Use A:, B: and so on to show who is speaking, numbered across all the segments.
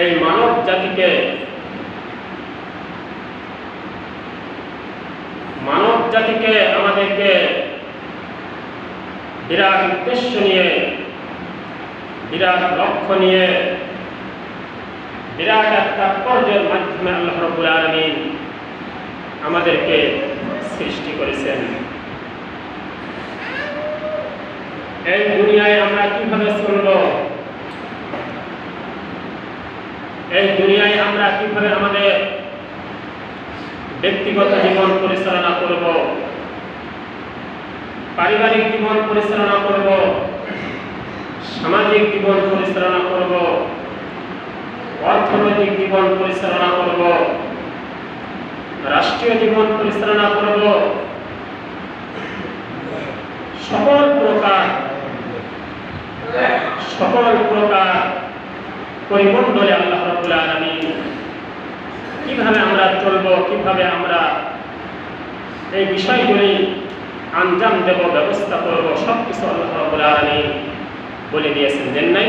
A: এই মানব জাতিকে মানব জাতিকে আমাদেরকে বিরাট উদ্দেশ্য নিয়ে, বিরাট লক্ষ্য নিয়ে, বিরাট এক তাৎপর্যের মাধ্যমে আল্লাহ রবুল আলমিন আমাদেরকে সৃষ্টি করেছেন। এই দুনিয়ায় ক্ষেত্রে আমাদের ব্যক্তিগত জীবন পরিচালনা করব, পারিবারিক জীবন পরিচালনা করব, সামাজিক জীবন পরিচালনা করব, অর্থনৈতিক জীবন পরিচালনা করব, রাষ্ট্রীয় জীবন পরিচালনা করব, সকল প্রকার সকল প্রকার পরিমণ্ডলে আল্লাহ রবুল্লা আলমী কীভাবে আমরা চলব, কীভাবে আমরা এই বিষয়গুলি আঞ্জাম দেব, ব্যবস্থা করব সব কিছু আল্লাহ আলামিন বলে দিয়েছেন, দেন নাই?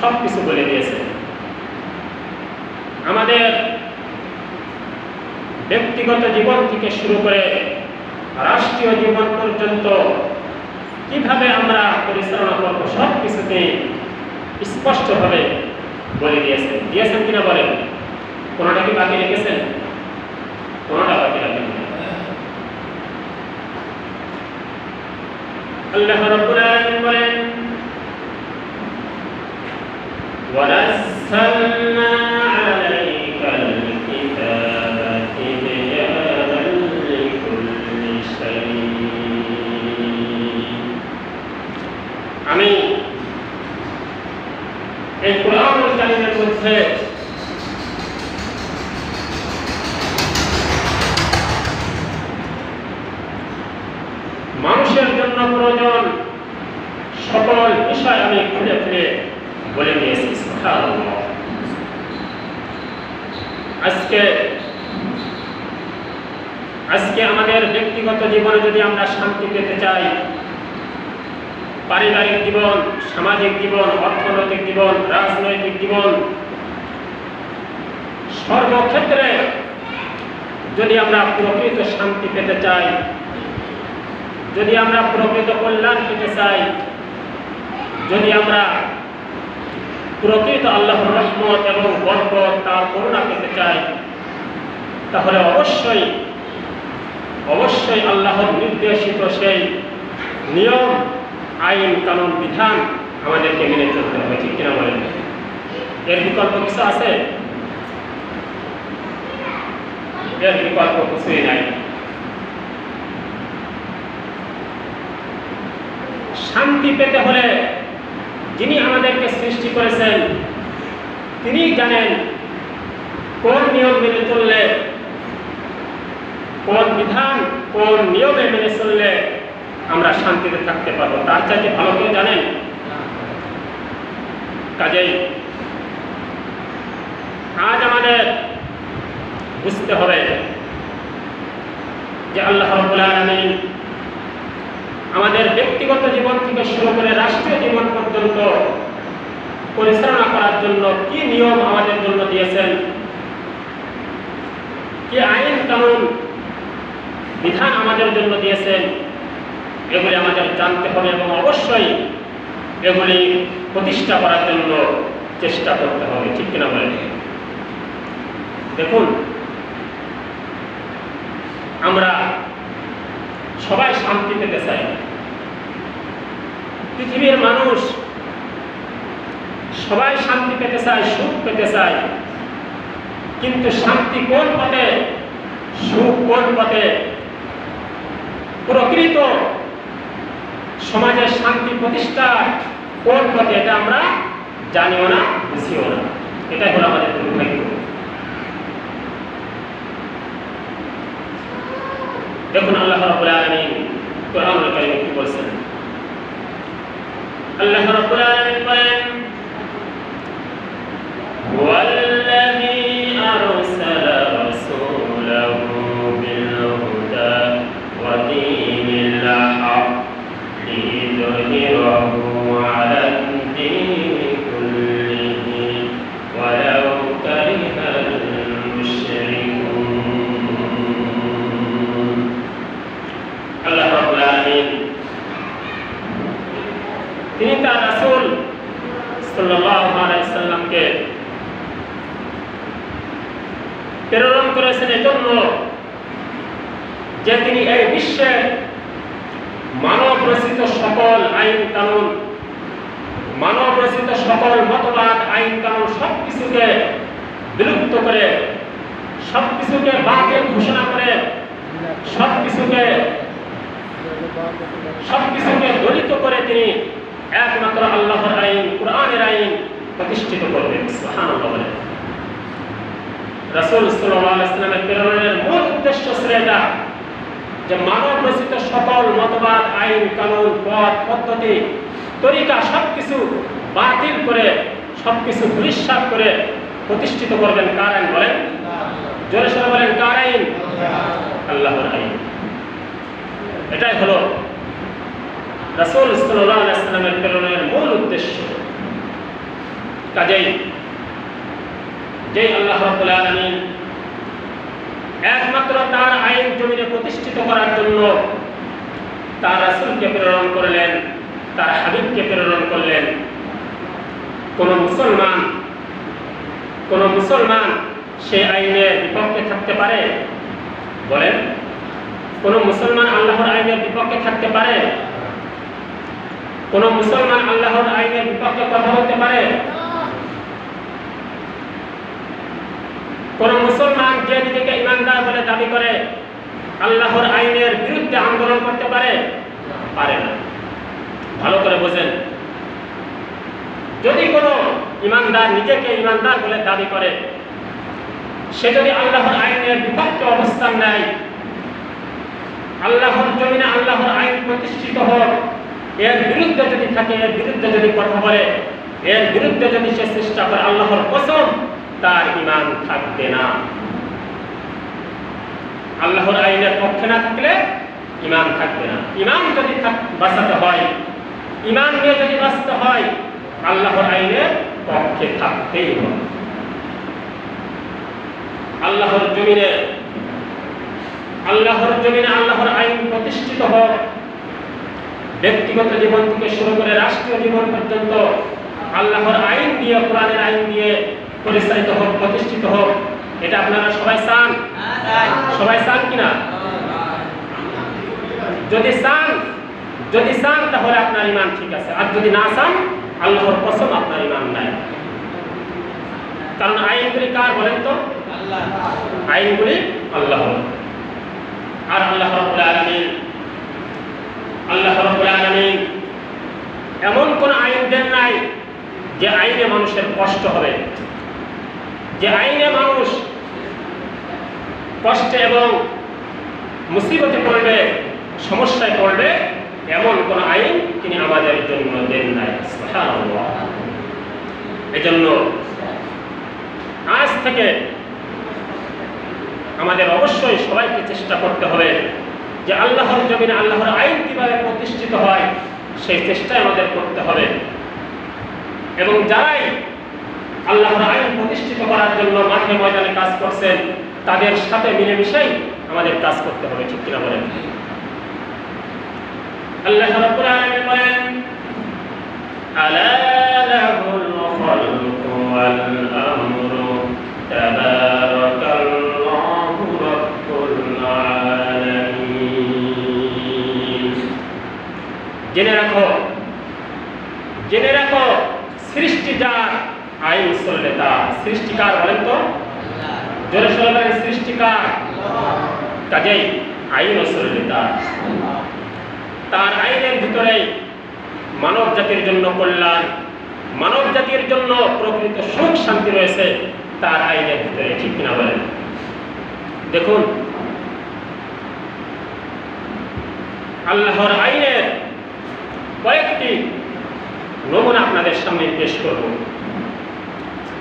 A: সব কিছু বলে দিয়েছেন। আমাদের ব্যক্তিগত জীবন থেকে শুরু করে রাষ্ট্রীয় জীবন পর্যন্ত কীভাবে আমরা পরিচালনা করব সব কিছুতে স্পষ্টভাবে বলে দিয়েছেন। দিয়েছেন কিনা বলেন? কোনোটা কি বাকি রেখেছেন? কোনোটা বাকি রাখেন আল্লাহ রাব্বুল আলামিন বলেন ওয়ারাসাল মধ্যে মানুষের জন্য প্রয়োজন সকল বিষয় আমি খুলে খুলে বলে সুবহানাল্লাহ। আজকে আজকে আমাদের ব্যক্তিগত জীবনে যদি আমরা শান্তি পেতে চাই, পারিবারিক জীবন, সামাজিক জীবন, অর্থনৈতিক জীবন, রাজনৈতিক জীবন সর্বক্ষেত্রে যদি আমরা প্রকৃত শান্তি পেতে চাই, যদি আমরা প্রকৃত কল্যাণ পেতে চাই, যদি আমরা প্রকৃত আল্লাহর রহমত এবং বরকত তার করুণা পেতে চাই, তাহলে অবশ্যই অবশ্যই আল্লাহর নির্দেশিত সেই নিয়ম, আইন, কানুন, বিধান আমাদেরকে মেনে চলতে হবে, ঠিক কিনা বলেন? এর বিকল্প কিছু আছে? বিকল্প কিছুই নাই শান্তি পেতে হলে যিনি আমাদেরকে সৃষ্টি করেছেন, তিনি জানেন কোন নিয়ম মেনে চললে, কোন বিধান, কোন নিয়মে মেনে চললে আমরা শান্তিতে থাকতে পারব। তার চাইতে ভালো কেউ জানেন? কাজেই আজ আমাদের বুঝতে হবে যে আল্লাহ আলামিন আমাদের ব্যক্তিগত জীবন থেকে শুরু করে রাষ্ট্রীয় জীবন পর্যন্ত পরিচালনা করার জন্য কি নিয়ম আমাদের জন্য দিয়েছেন? কি আইন কানুন, বিধান আমাদের জন্য দিয়েছেন? এগুলি আমাদের জানতে হবে এবং অবশ্যই এগুলি প্রতিষ্ঠা করার জন্য চেষ্টা করতে হবে, ঠিক কিনা বলেন? দেখুন আমরা সবাই শান্তি পেতে চাই। পৃথিবীর মানুষ সবাই শান্তি পেতে চায়, সুখ পেতে চায়। কিন্তু শান্তি কোন পথে? সুখ কোন পথে? প্রকৃত সমাজের শান্তি প্রতিষ্ঠা কোন পথে? এটা আমরা জানিও না, বুঝিও না। এটাই হলো আমাদের দুর্ভাগ্য। যখন আল্লাহ রাব্বুল আলামিন কোরআনুল কারীম কি বলেন আল্লাহ রাব্বুল আলামিন বলেন ওয়াল প্রতিষ্ঠিত করবেন সাল্লামের প্রেরণের মূল উদ্দেশ্য ছিল এটা, যে মানব রচিত সকল মতবাদ, আইন, কানুন, পথ, পদ্ধতি, তরিকা বাতিল করে, সবকিছু পরিষ্কার করে প্রতিষ্ঠিত করবেন কার আইন বলেন? জোরে বলেন, কার আইন? আল্লাহর আইন। এটাই হলো রাসূল সাল্লামের প্রেরণের মূল উদ্দেশ্য। কাজেই। যেই আল্লাহ রাব্বুল একমাত্র তার আইন জমিনে প্রতিষ্ঠিত করার জন্য তার রাসূলকে প্রেরণ করলেন, তার হাবিবকে প্রেরণ করলেন। কোন মুসলমান কোন মুসলমান সেই আইনের বিপক্ষে থাকতে পারে? বলেন, কোন মুসলমান আল্লাহর আইনের বিপক্ষে থাকতে পারে? কোন মুসলমান আল্লাহর আইনের বিপক্ষে কথা বলতে পারে? কোন মুসলমান যে নিজেকে ইমানদার বলে দাবি করে, আল্লাহর আইনের বিরুদ্ধে আন্দোলন করতে পারে? পারে না। ভালো করে বোঝেন। যদি কোনো ইমানদার নিজেকে ইমানদার বলে দাবি করে, সে যদি আল্লাহর আইনের বিপক্ষে অবস্থান নেয়, আল্লাহর জমিনে আল্লাহর আইন প্রতিষ্ঠিত হোক এর বিরুদ্ধে যদি থাকে, এর বিরুদ্ধে যদি কথা বলে, এর বিরুদ্ধে যদি সে চেষ্টা করে, আল্লাহর কসম তার ইমান থাকবে না। আল্লাহর আইনের পক্ষে না থাকলে ইমান থাকবে না। ইমান যদি বাঁচাতে হয় ইমান নিয়ে যদি বাঁচতে হয়, আল্লাহর আইনের পক্ষে থাকতেই হবে। আল্লাহর জমিনে আল্লাহর জমিনে আল্লাহর আইন প্রতিষ্ঠিত হোক। ব্যক্তিগত জীবন থেকে শুরু করে রাষ্ট্রীয় জীবন পর্যন্ত আল্লাহর আইন দিয়ে, কোরআনের আইন দিয়ে পরিচালিত হোক, প্রতিষ্ঠিত হোক, এটা আপনারা সবাই চান? সবাই চান কিনা? যদি চান যদি চান, তাহলে আপনার ইমান ঠিক আছে। আর যদি না চান, আল্লাহর কসম আপনার ইমান নাই। কারণ আইনগুলি কার বলেন তো? আইনগুলি আল্লাহ আর আল্লাহ আল্লাহ এমন কোন আইন দেন নাই যে আইনে মানুষের কষ্ট হবে। যে আইনে মানুষ কষ্টে এবং মুসিবতে পড়বে, সমস্যায় পড়বে, এমন কোন আইন তিনি আমাদের জন্য দেন নাই। এজন্য আজ থেকে আমাদের অবশ্যই সবাইকে চেষ্টা করতে হবে যে আল্লাহর জমিনে আল্লাহর আইন কীভাবে প্রতিষ্ঠিত হয়, সেই চেষ্টাই আমাদের করতে হবে। এবং যারাই আল্লাহর আইন প্রতিষ্ঠিত করার জন্য মাঠে ময়দানে কাজ করছেন, তাদের সাথে মিলেমিশেই আমাদের কাজ করতে হবে, ঠিক কিনা বলেন? জেনে রাখো জেনে রাখো, সৃষ্টি আইন চললে তার সৃষ্টিকার বলেন তো? জোরে সরে বলেন সৃষ্টিকার। কাজেই আইন চললে তার তার আইনের ভিতরেই মানব জাতির জন্য কল্যাণ, মানব জাতির জন্য প্রকৃত সুখ শান্তি রয়েছে, তার আইনের ভিতরে, ঠিক কিনা বলেন? দেখুন, আল্লাহর আইনের কয়েকটি নমুনা আপনাদের সামনে পেশ করব।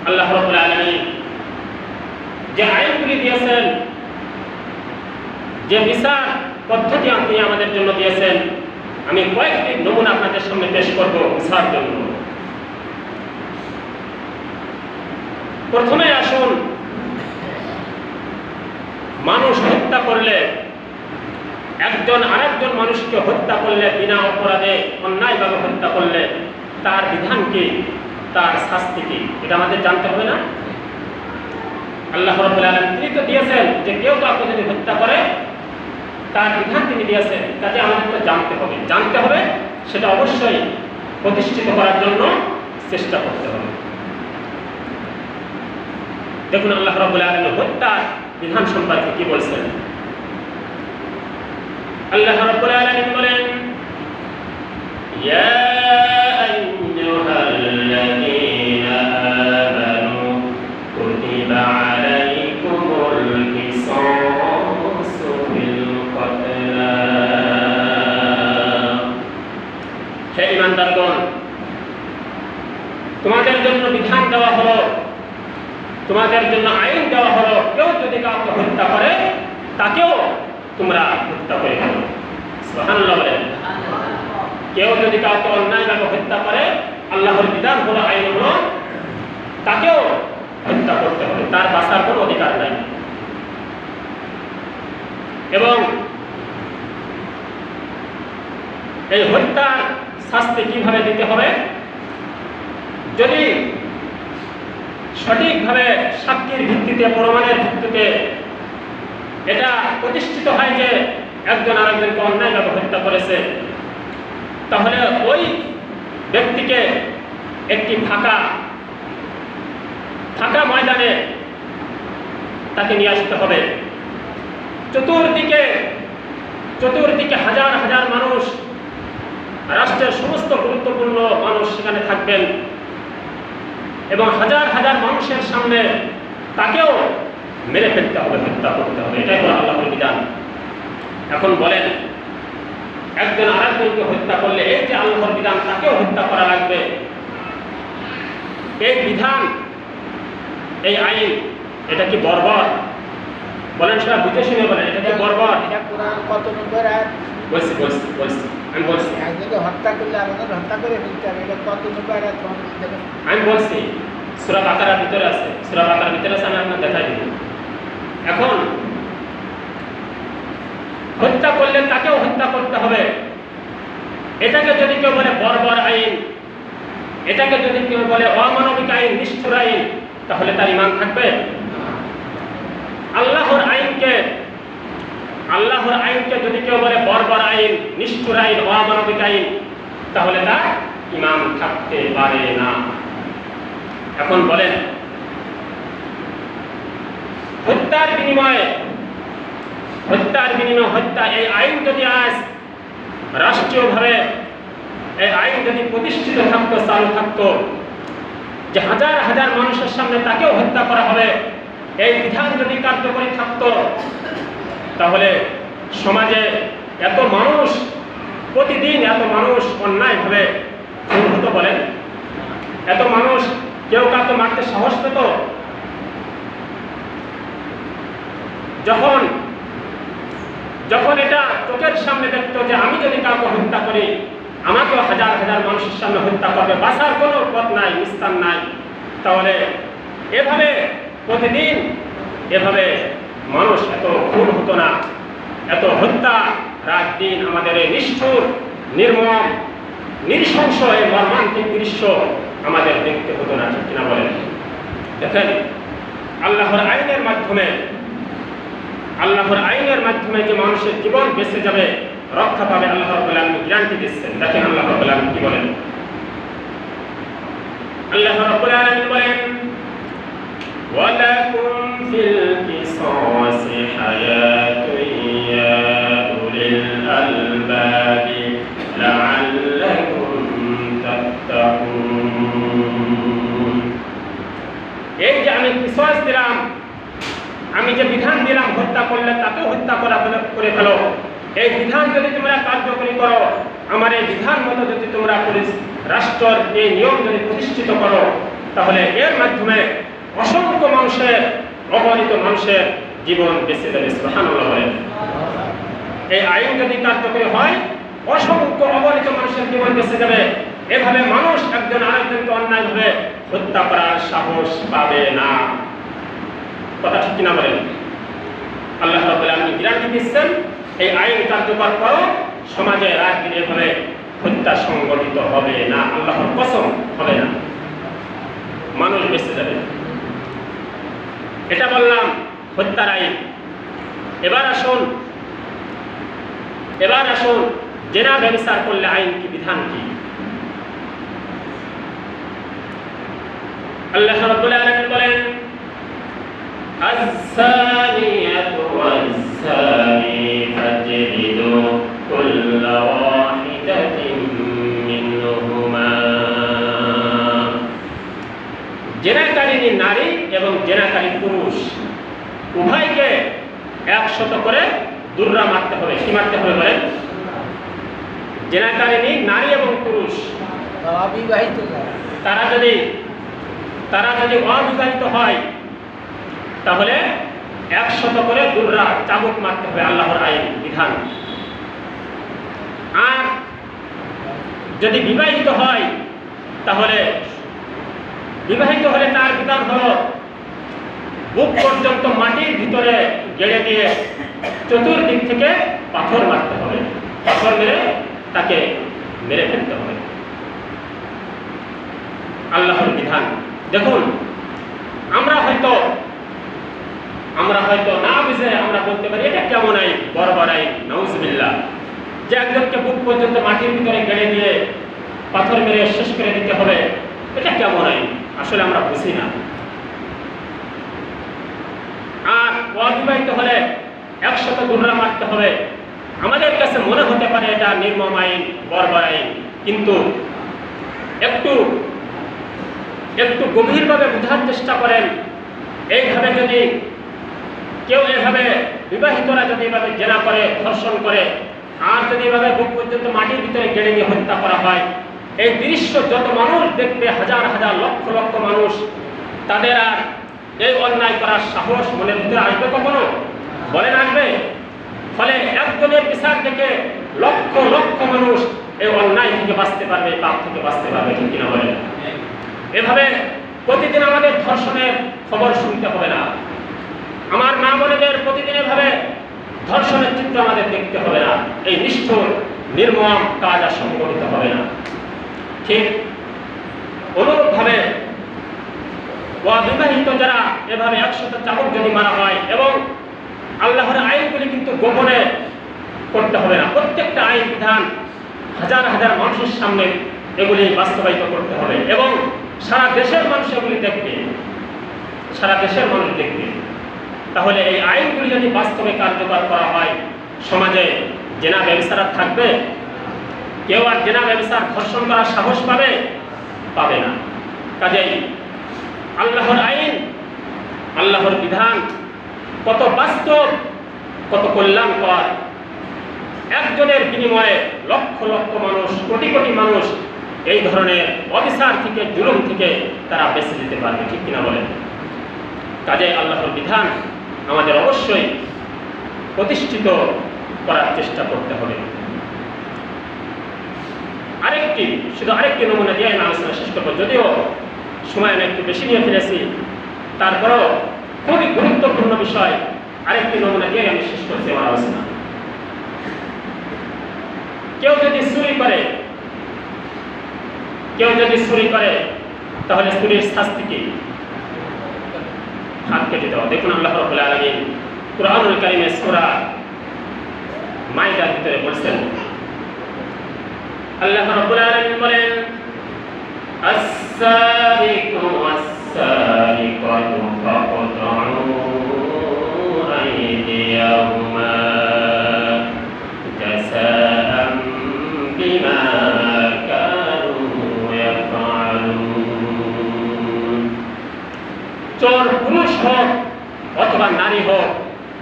A: আল্লাহ রাব্বুল আলামিন যে আইনগুলি দিয়েছেন, যে বিচার পদ্ধতি আপনি আমাদের জন্য দিয়েছেন, আমি কয়েকটি নমুনা আপনাদের সামনে পেশ করব বিচার জন্য। প্রথমে আসুন, মানুষ হত্যা করলে, একজন আরেকজন মানুষকে হত্যা করলে, বিনা অপরাধে অন্যায়ভাবে হত্যা করলে, তার বিধান কি? তার শাস্তি কি? এটা আমাদের জানতে হবে না। আল্লাহ আলামিন তিনি তো দিয়েছেন যে কেউ কাউকে যদি হত্যা করে, তার বিধান তিনি দিয়েছেন কাজে আমাদের তো জানতে হবে। জানতে হবে, সেটা অবশ্যই প্রতিষ্ঠিত করার জন্য চেষ্টা করতে হবে। দেখুন, আল্লাহ রাব্বুল আলম হত্যার বিধান সম্পর্কে কি বলছেন? আল্লাহ রাব্বুল আলামিন বলেন, ইয়া তোমাদের জন্য আইন দেওয়া হলো। কেউ যদি কাউকে হত্যা করে, তাকেও তোমরা হত্যা করে কেউ যদি কাউকে অন্যায়ভাবে হত্যা করে, আল্লাহর বিধান হলো, আইন হলো, তাকেও হত্যা করতে হবে। তার বাঁচার কোনো অধিকার নাই। এবং এই হত্যার শাস্তি কীভাবে দিতে হবে? যদি সঠিকভাবে সাক্ষীর ভিত্তিতে, প্রমাণের ভিত্তিতে এটা প্রতিষ্ঠিত হয় যে একজন আরেকজনকে অন্যায়ভাবে হত্যা করেছে। তাহলে ওই ব্যক্তিকে একটি ফাঁকা ফাঁকা ময়দানে তাকে নিয়ে আসতে হবে। চতুর্দিকে চতুর্দিকে হাজার হাজার মানুষ, রাষ্ট্রের সমস্ত গুরুত্বপূর্ণ মানুষ সেখানে থাকবেন। এবং হাজার হাজার মানুষের সামনে তাকেও মেরে ফেলতে হবে হত্যা করতে হবে। এটাই হলো আল্লাহর বিধান। এখন বলেন একজন আরেকজনকে হত্যা করলে এই যে আল্লাহর বিধান তাকেও হত্যা করা লাগবে। এই বিধান এই আইন এটা কি বর্বর বলেন সেটা বুঝে শুনে বলেন এটা কি বর্বর বলছি বলছি বলছি।
B: একজনকে হত্যা করলে আমাদের হত্যা করে ফেলতে হবে এটা কত
A: আমি বলছি ভিতরে আছে। ভিতরে আছে আমি আপনার দেখাই দিব। এখন হত্যা করলে তাকেও হত্যা করতে হবে। এটাকে যদি কেউ বলে বর্বর আইন এটাকে যদি কেউ বলে অমানবিক আইন নিষ্ঠুর আইন তাহলে তার ইমান থাকবে? আল্লাহর আইনকে আল্লাহর আইনকে যদি কেউ বলে, বর্বর আইন, নিষ্ঠুর আইন, অমানবিক আইন, তাহলে তার ইমান থাকতে পারে না। এখন বলেন, হত্যার বিনিময়ে হত্যার বিনিময়ে হত্যা, এই আইন যদি আজ রাষ্ট্রীয়ভাবে, এই আইন যদি প্রতিষ্ঠিত থাকতো, চালু থাকতো, যে হাজার হাজার মানুষের সামনে তাকেও হত্যা করা হবে, এই বিধান যদি কার্যকরী থাকতো তাহলে সমাজে এত মানুষ, প্রতিদিন এত মানুষ অন্যায়ভাবে খুন হতো বলেন। এত মানুষ কেউ কাউকে মারতে সাহস পেত। যখন যখন এটা চোখের সামনে দেখতো যে আমি যদি কাউকে হত্যা করি, আমাকেও হাজার হাজার মানুষের সামনে হত্যা করবে। বাঁচার কোনো পথ নাই নিস্তার নাই। তাহলে এভাবে প্রতিদিন এভাবে মানুষ এত খুন হতো না। এত হত্যা, রাত দিন আমাদের এই নিষ্ঠুর, নির্মম, নৃশংস এই মর্মান্তিক দৃশ্য আমাদের দেখতে হতো না, ঠিক কিনা বলেন? দেখেন, আল্লাহর আইনের মাধ্যমে, আল্লাহর আইনের মাধ্যমে যে মানুষের জীবন বেঁচে যাবে, রক্ষা পাবে আল্লাহর রবুল আলমী গ্যারান্টি দিচ্ছেন? দেখেন আল্লাহর রবুল কি বলেন? আল্লাহর রবুল আলমী বলেন ওয়ালাকুম ফিল القصاص حياة يا أولي الألباب لعلكم تتقون এই যে আমি কিসস দিলাম আমি যে বিধান দিলাম হত্যা করলে তাকেও হত্যা করা ফেলে- করে ফেলো এই বিধান যদি তোমরা কার্যকরী করো আমার এই বিধান মতো যদি তোমরা পুলিশ রাষ্ট্রের এই নিয়ম যদি প্রতিষ্ঠিত করো তাহলে এর মাধ্যমে অসংখ্য মানুষের অবহেলিত মানুষের জীবন বেঁচে যাবে, সুবহানাল্লাহ বলেন। এই আইন যদি কার্যকরী হয়, অসংখ্য অবহেলিত মানুষের জীবন বেঁচে যাবে। এভাবে মানুষ একজন আরেকজনকে অন্যায়ভাবে হত্যা করার সাহস পাবে না। কথা ঠিক কিনা বলেন? আল্লাহ রাব্বুল আলামিন গ্যারান্টি দিচ্ছেন এই আইন কার্যকর করো সমাজে দিন এভাবে হত্যা সংগঠিত হবে না। আল্লাহর কসম হবে না। মানুষ বেঁচে যাবে। এটা বললাম হত্যার আইন এবার আসুন এবার আসুন জেনা ব্যবচার করলে আইন কি বিধান কি আল্লাহ রাব্বুল আলামিন বলেন الزانية والزاني فاجلدوا كل واحدة منهما জেনাকারিনী নারী এবং জেনাকারী পুরুষ উভয়কে একশত করে দুর্রা মারতে হবে। কি মারতে হবে বলেন? জেনাকারিনী নারী এবং পুরুষ।
B: অবিবাহিত
A: তারা যদি তারা যদি অবিবাহিত হয় তাহলে একশত করে দুর্রা চাবুক মারতে হবে আল্লাহর আইন বিধান। আর যদি বিবাহিত হয় তাহলে বিবাহিত হলে তার বিধান হলো বুক পর্যন্ত মাটির ভিতরে গেড়ে দিয়ে চতুর্দিক থেকে পাথর মারতে হবে। পাথর মেরে তাকে মেরে ফেলতে হবে। আল্লাহর বিধান। দেখুন, আমরা হয়তো আমরা হয়তো না বুঝে আমরা বলতে পারি, এটা কেমন আইন? বড় আইন নউজবিল্লা যে একজনকে বুক পর্যন্ত মাটির ভিতরে গেড়ে দিয়ে পাথর মেরে শেষ করে দিতে হবে, এটা কেমন আইন? আসলে আমরা বুঝি না আর অবিবাহিত হলে একশত গুণরা মারতে হবে। আমাদের কাছে মনে হতে পারে এটা নির্মম আইন বর্বর আইন। কিন্তু একটু একটু গভীরভাবে বোঝার চেষ্টা করেন। এইভাবে যদি কেউ এভাবে বিবাহিতরা যদি এভাবে জেনা করে, ধর্ষণ করে, আর যদি এভাবে বুক পর্যন্ত মাটির ভিতরে গেড়ে নিয়ে হত্যা করা হয়, এই দৃশ্য যত মানুষ দেখবে, হাজার হাজার লক্ষ লক্ষ মানুষ, তাদের আর এই অন্যায় করার সাহস মনের ভিতরে আসবে কখনো? বলেন আসবে। ফলে একজনের বিচার দেখে লক্ষ লক্ষ মানুষ এই অন্যায় থেকে বাঁচতে পারবে পাপ থেকে বাঁচতে পারবে, ঠিক কিনা বলেন? এভাবে প্রতিদিন আমাদের ধর্ষণের খবর শুনতে হবে না। আমার মা বোনেদের প্রতিদিন এভাবে ধর্ষণের চিত্র আমাদের দেখতে হবে না। এই নিষ্ঠুর, নির্মম কাজ আর সংগঠিত হবে না। ঠিক অনুরূপভাবে অবিবাহিত যারা এভাবে একশত চাবক যদি মারা হয়, এবং আল্লাহর আইনগুলি কিন্তু গোপনে করতে হবে না। প্রত্যেকটা আইন বিধান হাজার হাজার মানুষের সামনে এগুলি বাস্তবায়িত করতে হবে, এবং সারা দেশের মানুষ এগুলি দেখবে। সারা দেশের মানুষ দেখবে। তাহলে এই আইনগুলি যদি বাস্তবে কার্যকর করা হয়, সমাজে জেনা ব্যবসারা থাকবে? কেউ আর জেনা ব্যবসার ধর্ষণ করার সাহস পাবে? পাবে না। কাজেই আল্লাহর আইন, আল্লাহর বিধান, কত বাস্তব, কত কল্যাণকর। একজনের বিনিময়ে লক্ষ লক্ষ মানুষ, কোটি কোটি মানুষ এই ধরনের অবিচার থেকে, জুলুম থেকে তারা বেঁচে যেতে পারবে, ঠিক কিনা বলেন? কাজে আল্লাহর বিধান আমাদের অবশ্যই প্রতিষ্ঠিত করার চেষ্টা করতে হবে। আরেকটি, শুধু আরেকটি নমুনা দিয়ে আমি আলোচনা শেষ করব। যদিও সময় একটু বেশি নিয়ে ফেলেছি তারপরও খুবই গুরুত্বপূর্ণ বিষয়, আরেকটি নমুনা দিয়ে আমি শেষ করছি আমার আলোচনা। কেউ যদি চুরি করে, কেউ যদি চুরি করে, তাহলে চুরির শাস্তি কি? হাত কেটে দেওয়া। দেখুন আল্লাহ রব্বুল আলামিন কুরআনুল কারীমে সূরা মাইদার ভিতরে বলছেন, আল্লাহ রাব্বুল আলামিন বলেন السارق والسارقة فاقطعوا أيديهما جزاء بما كانوا يفعلون চোর পুরুষ হোক অথবা নারী হোক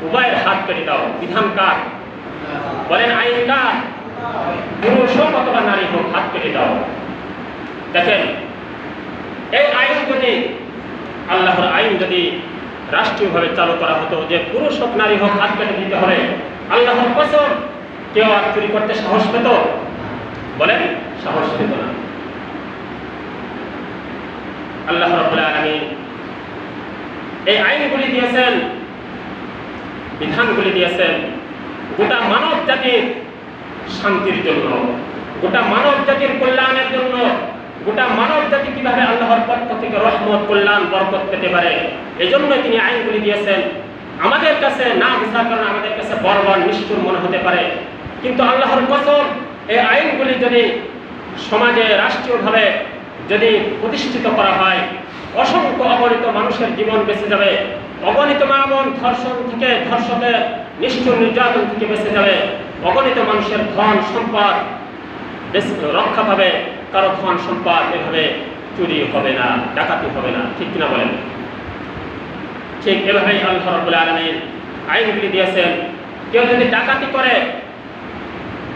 A: উভয়ের হাত কেটে দাও বিধান কার বলেন আইন কার পুরুষ হোক অথবা নারী হোক হাত কেটে দাও দেখেন, এই আইন যদি, আল্লাহর আইন যদি রাষ্ট্রীয়ভাবে চালু করা হতো যে পুরুষ হোক, নারী হোক, হাত কেটে দিতে হবে আল্লাহর কসম কেউ আর চুরি করতে সাহস পেত? বলেন, সাহস পেত না। আল্লাহ আলামিন এই আইনগুলি দিয়েছেন, বিধানগুলি দিয়েছেন, গোটা মানব জাতির শান্তির জন্য, গোটা মানব জাতির কল্যাণের জন্য। গোটা মানব জাতি কীভাবে আল্লাহর পক্ষ থেকে রহমত, কল্যাণ, বরকত পেতে পারে? এই জন্যই তিনি আইনগুলি দিয়েছেন। আমাদের কাছে না বোঝার কারণে আমাদের কাছে বর্বর নিষ্ঠুর মনে হতে পারে। কিন্তু আল্লাহর কসম, এই আইনগুলি যদি সমাজে রাষ্ট্রীয়ভাবে যদি প্রতিষ্ঠিত করা হয়, অসংখ্য অগণিত মানুষের জীবন বেঁচে যাবে। অগণিত মা বোন ধর্ষণ থেকে ধর্ষকের নিষ্ঠুর নির্যাতন থেকে বেঁচে যাবে। অগণিত মানুষের ধন, সম্পদ রক্ষা পাবে। কারও ধন সম্পদ এভাবে চুরি হবে না, ডাকাতি হবে না, ঠিক কিনা বলেন? ঠিক এভাবেই আল্লাহ রব্বুল আলমীর আইনগুলি দিয়েছেন। কেউ যদি ডাকাতি করে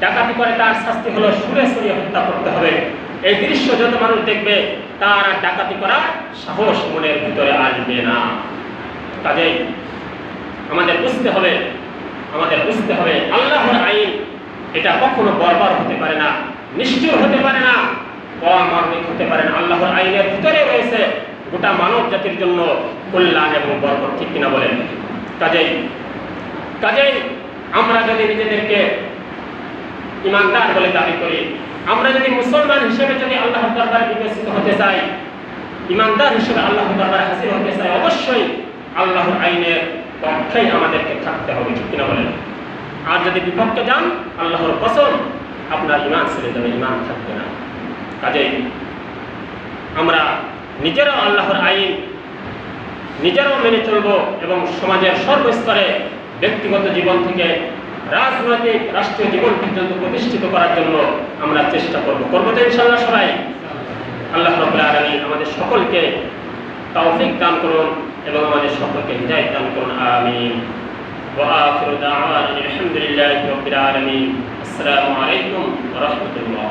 A: ডাকাতি করে তার শাস্তি হলো সুরে সুরে হত্যা করতে হবে। এই দৃশ্য যত মানুষ দেখবে, তার আর ডাকাতি করার সাহস মনের ভিতরে আসবে না। কাজেই আমাদের বুঝতে হবে, আমাদের বুঝতে হবে, আল্লাহর আইন এটা কখনো বরবার হতে পারে না, নিষ্ঠুর হতে পারে না। অমানবিক হতে পারে না। আল্লাহর আইনের ভিতরে রয়েছে গোটা মানব জাতির জন্য কল্যাণ এবং বরকত, ঠিক কিনা বলেন? কাজেই কাজেই আমরা যদি নিজেদেরকে ইমানদার বলে দাবি করি, আমরা যদি মুসলমান হিসেবে যদি আল্লাহর দরবারে বিকশিত হতে চাই, ইমানদার হিসেবে আল্লাহর দরবারে হাসিল হতে চাই, অবশ্যই আল্লাহর আইনের পক্ষেই আমাদেরকে থাকতে হবে, ঠিক কিনা বলেন? আর যদি বিপক্ষে যান, আল্লাহর কসম, আপনার ইমান ছেড়ে যাবে ইমান থাকবে না। কাজেই আমরা নিজেরাও আল্লাহর আইন নিজেরাও মেনে চলব এবং সমাজের সর্বস্তরে ব্যক্তিগত জীবন থেকে রাজনৈতিক রাষ্ট্রীয় জীবন পর্যন্ত প্রতিষ্ঠিত করার জন্য আমরা চেষ্টা করব করবো তো ইনশাল্লাহ সবাই আল্লাহ রবুল আলমী আমাদের সকলকে তৌফিক দান করুন এবং আমাদের সকলকে হৃদায়ত দান করুন আমিন وآخر دعوانا الحمد لله رب العالمين السلام عليكم ورحمة الله